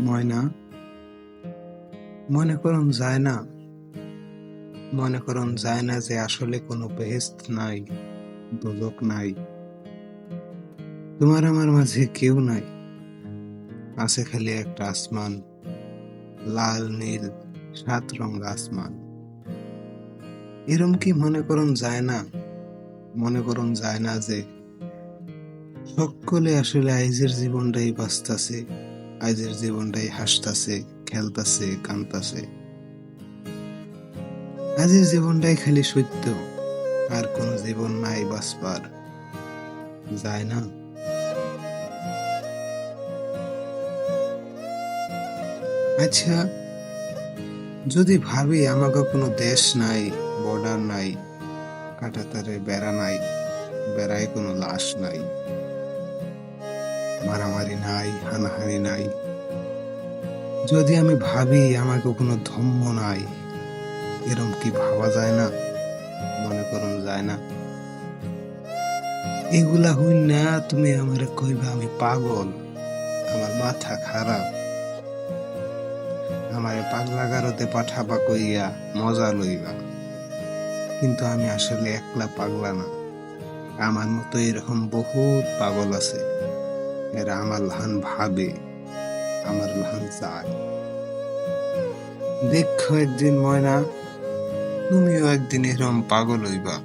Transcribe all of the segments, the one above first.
ময়না, মনে করুন যায় না, মনে করুন যায় না যে আসলে কোনো বেহেস্ত নাই দোজক নাই। তোমার আমার মাঝে কেউ নাই। আছে খালি একটা আসমান, লাল, নীল, সাত রঙ আসমান। এরম কি মনে করুন যায় না? মনে করুন যায় না যে সকলে আসলে আইজের জীবনটাই বাঁচতাছে। আইজের জীবনটাই হাসতাছে, খেলতাছে, কানতাছে। আজের জীবনটাই খালি সত্য, আর কোন জীবন নাই বাঁচবার। যায় না। আচ্ছা যদি ভাবি আমাকে কোনো দেশ নাই বর্ডার নাই, কাটাতারে বেড়া নাই, বেড়ায় কোনো লাশ নাই মারামারি নাই, হানাহানি নাই। যদি আমি ভাবি আমাকে কোনো ধম্ম নাই, এরম কি ভাবা যায় না? মনে করুন যায় না। এগুলা হইন না, তুমি আমার কইবা আমি পাগল, আমার মাথা খারাপ। আমারে পাগলা গারোতে পাঠাবা কইয়া মজা লইবা। কিন্তু আমি আসলে একলা পাগলা না। আমার মতো এরকম বহুত পাগল আছে। এরা আমার লহান ভাবে, আমার লহান চায়। দেখো একদিন ময়না, তুমিও একদিন এরকম পাগল হইবা।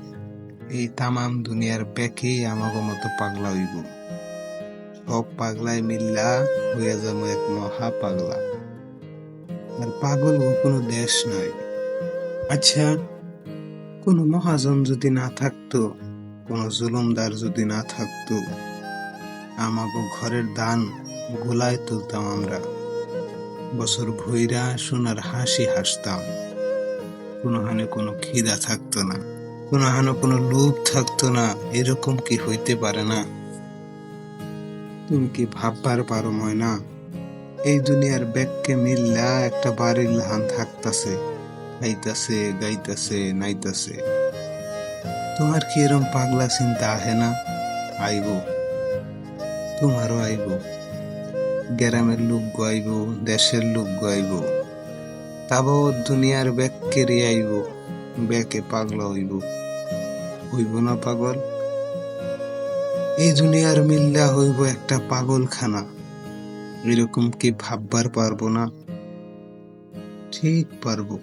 এই তামাম দুনিয়ার ব্যাকেই আমাকে মতো পাগলা হইব। সব পাগলায় মিল্লা হইয়া যাব এক মহা পাগলা। আর পাগল ও কোনো দেশ নাই। আচ্ছা কোনো মহাজন যদি না থাকতো, কোনো জুলুমদার যদি না থাকতো আমাকে ঘরের দান গোলায় তুলতাম আমরা। বছর ভৈরা সোনার হাসি হাসতাম। কোনো হানে কোনো খিদা থাকতো না কোনো হানে কোনো লোভ থাকতো না, এরকম কি হইতে পারে না? তুমি কি ভাববার পারো ময়না, এই দুনিয়ার ব্যাগকে মিল্লা একটা বাড়ির লাহান থাকতাছে, খাইতাছে, গাইতাছে, নাইতাছে। তোমার কি এরম পাগলা চিন্তা আহে না? আইব। তোমারও আইব। গ্রামের লোক গাইব দেশের লোক গাইব তাবৎ দুনিয়ার ব্যাগকে রে আইব, ব্যাকে পাগলা হইব। হইব না পাগল? এই দুনিয়ার মিল্লা হইব একটা পাগলখানা। এরকম কি ভাববার পারব না? ঠিক পারব।